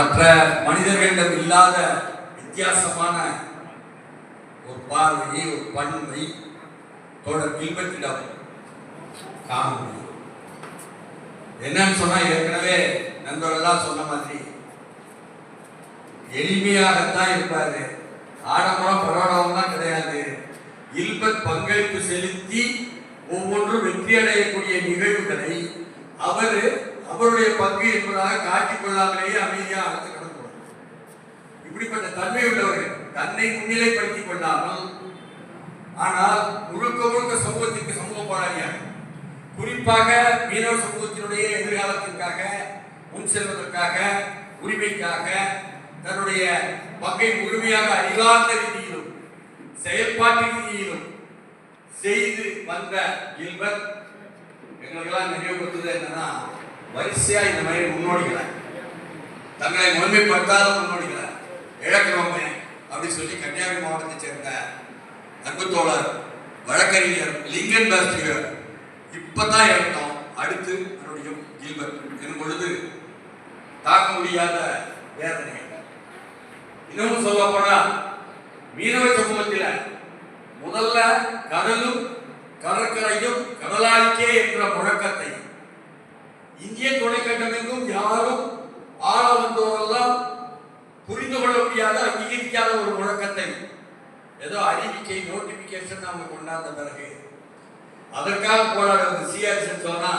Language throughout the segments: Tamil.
மற்ற மனிதர்களிடம் இல்லாத வித்தியாசமான ஒரு பார்வையை ஒரு பண்பை தோழர் கில்பர்ட்டிடம் காண முடியும். என்னன்னு சொன்னா ஏற்கனவே நண்பர்கள்லாம் சொன்ன மாதிரி எளிமையாகத்தான் இருப்பாரு. ஆடம்பரம் பரவடம்லாம் கிடையாது. இல்பத் பங்களிப்பு செலுத்தி ஒவ்வொன்றும் வெற்றி அடையக்கூடிய நிகழ்வுகளை அவர் அவருடைய பங்கு என்பதாக காட்டிக் கொள்ளாமலேயே அமைதியாக அடுத்து கடந்து இப்படிப்பட்ட தன்மை உள்ளவர்கள் தன்னை முன்னிலைப்படுத்திக் கொள்ளாமல் ஆனால் முழுக்க முழுக்க சமூகத்திற்கு சமூக போராளியாக குறிப்பாக மீனவ சமூகத்தினுடைய எதிர்காலத்திற்காக முன் செல்வதற்காக உரிமைக்காக தன்னுடைய பங்கை முழுமையாக அறிவார்ந்த ரீதியிலும் செயல்பாட்டு ரீதியிலும் செய்து வந்த இல்வர் எங்களுக்கெல்லாம் நினைவுபடுத்துவது என்னன்னா வரிசையா இந்த மாதிரி முன்னோடிகளை. தங்களை முழுமைப்படுத்தாத முன்னோடிகளை இழக்கிறோமே அப்படின்னு சொல்லி கன்னியாகுமரி மாவட்டத்தை சேர்ந்த அன்புத்தோழர் வழக்கறிஞர் லிங்கன் பாஸ்டிகர் இப்பதான் இழந்தோம் அடுத்து மறுபடியும் கில்பர்ட் எனும் பொழுது தாக்க முடியாத வேதனை. இன்னமும் சொல்ல போனா மீனவ சமூகத்தில் முதல்ல கடலும் கடற்கரையும் கடலாளிக்கே என்ற முழக்கத்தை இந்திய துணைக்கண்டமெங்கும் யாரும் ஆள வந்தோரெல்லாம் புரிந்து கொள்ள முடியாத அங்கீகரிக்காத ஒரு முழக்கத்தை ஏதோ அறிவிக்கை நோட்டிபிகேஷன் அவங்க கொண்டாந்த பிறகு அதற்காக போராடுறது சிஆர்எஸ் சொன்னா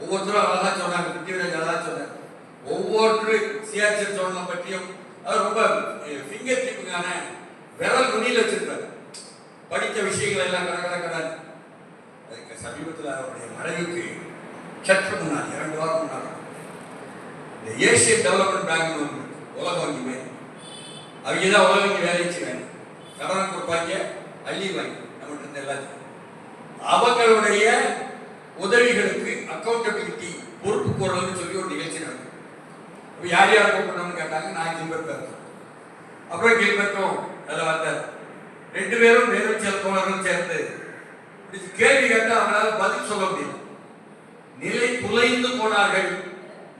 ஒவ்வொருத்தரும் அழகா சொன்னாங்க பிருத்திவிராஜ் அழகா சொன்னாங்க ஒவ்வொரு சிஆர்எஸ் சொன்ன பற்றியும் அது ரொம்ப ஃபிங்கர் டிப்புக்கான விரல் நுனியில் வச்சிருப்பாரு. படித்த விஷயங்கள் எல்லாம் கட கட கடன். அதுக்கு சமீபத்தில் அவருடைய மனைவிக்கு சற்று முன்னாடி இரண்டு வாரம் முன்னாடி இந்த ஏசியன் டெவலப்மெண்ட் பேங்க் ஒன்று உலக வங்கி மாதிரி. அவங்க தான் உலக வங்கி வேலை செய்வாங்க கடனை கொடுப்பாங்க அள்ளி வாங்கி. நம்மகிட்ட இருந்து எல்லாத்தையும். அவங்களுடைய உதவிகளுக்கு அக்கௌண்டபிலிட்டி பொறுப்பு கூறல்னு சொல்லி ஒரு நிகழ்ச்சி நடக்கும். இப்போ யார் யார் கூப்பிடணும்னு கேட்டாங்க? நான் கில்பர்ட் பேசுறேன். அப்புறம் கில்பர்ட்டும் அதில் வந்தார். ரெண்டு பேரும் நேரு செல்பவர்களும் சேர்ந்து. கேள்வி கேட்டால் அவங்களால பதில் சொல்ல முடியும் நிலை போனார்கள்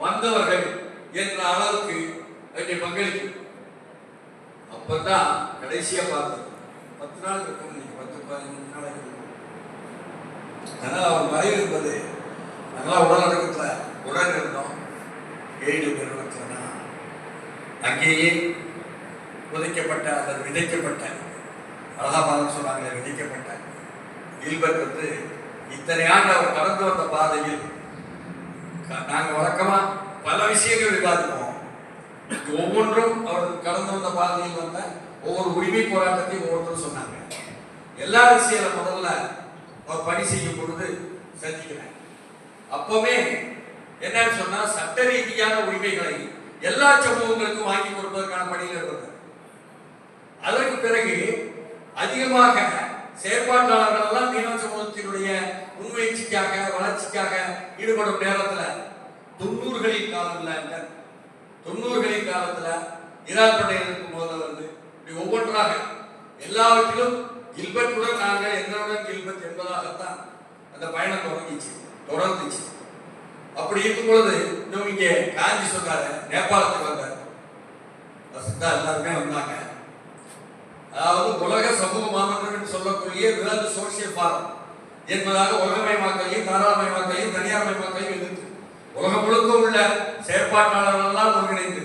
வந்தவர்கள் என்ற அளவுக்கு என்னுடைய பங்களிப்பு. அப்பதான் கடைசியா பார்த்து பத்து நாள் இருக்கும் நீங்க பத்து பதினஞ்சு நாள் அதனால அவர் மறைவு இருப்பது நல்லா உடல் உடன் இருந்தோம். ஏழு நிறுவனத்துல அங்கேயே புதைக்கப்பட்ட அல்லது விதைக்கப்பட்ட அழகாபாதம் சொன்னாங்க விதைக்கப்பட்ட கில்பர்ட் வந்து இத்தனை ஆண்டு அவர் கடந்து வந்த பாதையில் நாங்கள் நாங்க வழக்கமா பல விஷயங்கள் விவாதிப்போம். ஒவ்வொன்றும் அவர் கடந்து வந்த பாதையில் வந்த ஒவ்வொரு உரிமை போராட்டத்தையும் ஒவ்வொருத்தரும் சொன்னாங்க. எல்லா விஷயங்களை முதல்ல அவர் பணி செய்யும் பொழுது சந்திக்கிறேன் அப்பவே என்னன்னு சொன்னா சட்ட ரீதியான உரிமைகளை எல்லா சமூகங்களுக்கும் வாங்கி கொடுப்பதற்கான பணியில் இருந்தது அதற்கு பிறகு அதிகமாக செயற்பாட்டாளர்கள் எல்லாம் மீனவ சமூகத்தினுடைய முன்முயற்சிக்காக வளர்ச்சிக்காக ஈடுபடும் நேரத்துல தொண்ணூறுகளின் காலத்துல தொண்ணூறுகளின் காலத்துல ஈராக் படையில் இருக்கும் போது வந்து இப்படி ஒவ்வொன்றாக எல்லாவற்றிலும் கில்பட்டுடன் நாங்கள் எங்களுடன் கில்பர்ட் என்பதாகத்தான் அந்த பயணம் தொடங்கிச்சு தொடர்ந்துச்சு. அப்படி இருக்கும் பொழுது இன்னும் இங்கே காஞ்சி சொன்னாரு நேபாளத்துக்கு வந்தார். எல்லாருமே வந்தாங்க. அதாவது உலக சமூக மாணவர்கள் என்று சொல்லக்கூடிய வேர்ல்டு சோசியல் ஃபாரம். என்பதாக உலகமயமாக்கலையும் தாராளமயமாக்கலையும் தனியார்மயமாக்கலையும் எதிர்த்து. உலகம் முழுக்க உள்ள செயற்பாட்டாளர்கள் எல்லாம் ஒருங்கிணைந்து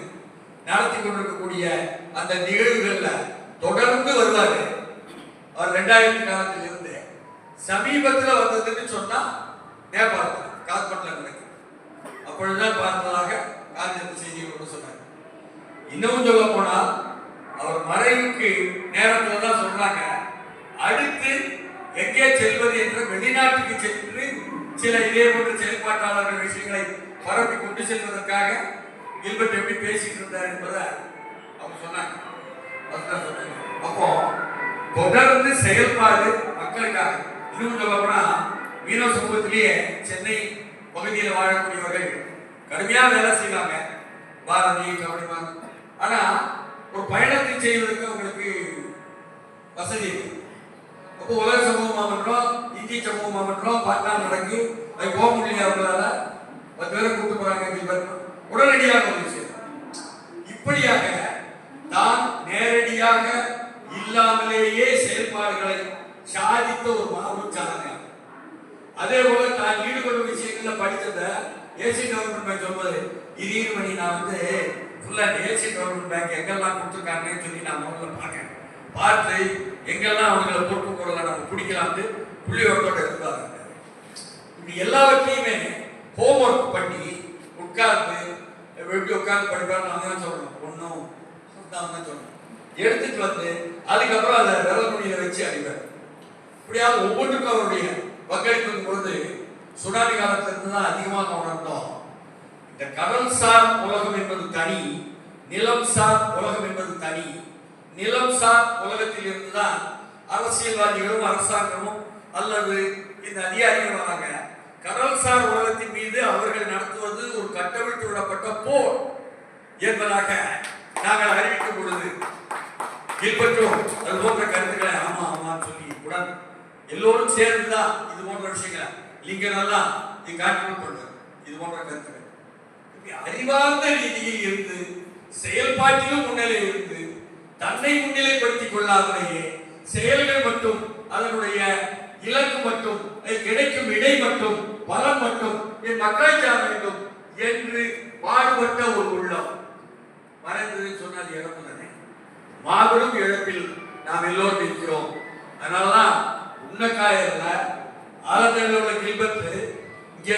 நடத்தி கொண்டிருக்கக்கூடிய அந்த நிகழ்வுகள்ல தொடர்ந்து வருவாரு. அவர் ரெண்டாயிரத்தி காலத்தில் இருந்து சமீபத்தில் வந்ததுன்னு சொன்னா நேபாளத்தில் காத்மண்டில் நடக்குது. அப்பொழுதுதான் பார்த்ததாக காந்தி செய்திகளோடு சொன்னாங்க. இன்னமும் சொல்ல போனால் அவர் மறைவுக்கு நேரத்தில் தான் சொல்றாங்க அடுத்து எங்கே செல்வது என்று வெளிநாட்டுக்கு சென்று சில இதே போன்ற செயல்பாட்டாளர்கள் விஷயங்களை பரப்பி கொண்டு செல்வதற்காக கில்பர்ட் எப்படி பேசிட்டு இருந்தார் என்பதை அவங்க சொன்னாங்க. அதுதான் சொன்னாங்க. அப்போ தொடர்ந்து செயல்பாடு மக்களுக்காக. இன்னும் சொல்ல போனா மீனவ சமூகத்திலேயே சென்னை பகுதியில் வாழக்கூடியவர்கள் கடுமையாக வேலை செய்வாங்க. பாரதி கவனிப்பாங்க. ஆனா ஒரு பயணத்தை செய்வதற்கு அவங்களுக்கு வசதி இருக்கு. அப்போ உலக சமூகமாக மாமன்றம் இந்திய சமூக மாமன்றம் பாட்னா நடக்கு. அது போக முடியல அவங்களால. பத்து பேரை கூட்டு போறாங்க உடனடியாக ஒரு இப்படியாக தான் நேரடியாக இல்லாமலேயே செயல்பாடுகளை சாதித்த ஒரு மாபெரும் சாதனை அதே போல தான் ஈடுபடும் விஷயங்கள்ல படித்தத ஏசி கவர்மெண்ட் பேங்க் சொல்வது இது மணி நான் வந்து உள்ள ஏசி கவர்மெண்ட் பேங்க் எங்கெல்லாம் கொடுத்துருக்காங்கன்னு சொல்லி நான் முதல்ல பார்க்கேன் பார்த்து எங்கெல்லாம் அவங்களை பொறுப்பு போடல நம்ம பிடிக்கலாம்னு புள்ளி ஒர்க்கோட இருந்தாங்க இப்படி எல்லாவற்றையுமே ஹோம்ஒர்க் பண்ணி உட்கார்ந்து எப்படி உட்கார்ந்து படிப்பாரு நான் தான் சொல்லணும். ஒன்றும் தான் சொல்லணும். எடுத்துட்டு வந்து அதுக்கப்புறம் அதை விரல் முடியை வச்சு அடிப்பார் இப்படியாக ஒவ்வொன்றுக்கும் அவருடைய பங்களிப்பு பொழுது சுனாமி காலத்திலிருந்து தான் அதிகமாக உணர்ந்தோம். இந்த கடல் சார் உலகம் என்பது தனி நிலம் சார் உலகம் என்பது தனி. நிலம் சார் உலகத்தில் இருந்துதான் அரசியல்வாதிகளும் அரசாங்கமும் அல்லது இந்த அதிகாரிகள் வராங்க கடல் சார் உலகத்தின் மீது அவர்கள் நடத்துவது ஒரு கட்டவிழ்த்து விடப்பட்ட போர் என்பதாக நாங்கள் அறிவிக்கும் பொழுது பின்பற்றும். அது போன்ற கருத்துக்களை ஆமா ஆமான்னு சொல்லி உடன் எல்லோரும் சேர்ந்துதான் இது போன்ற விஷயங்களை நீங்க நல்லா இது காட்டுக் கொண்டு இது போன்ற கருத்துக்கள். அறிவார்ந்த ரீதியில் இருந்து செயல்பாட்டிலும் முன்னிலை இருந்து தன்னை முன்னிலைப்படுத்திக் கொள்ளாமலேயே செயல்கள் மட்டும் அதனுடைய இலக்கு மட்டும் அது கிடைக்கும் இடை மட்டும் பலம் மட்டும் என் மக்களை சார வேண்டும் என்று பாடுபட்ட ஒரு உள்ளம். மறைந்தது சொன்னால் இழப்பு தானே மாபெரும் இழப்பில் நாம் எல்லோரும் நிற்கிறோம். அதனாலதான் உன்னக்காயர்ல ஆலத்தடியில் உள்ள கில்பத்து இங்கே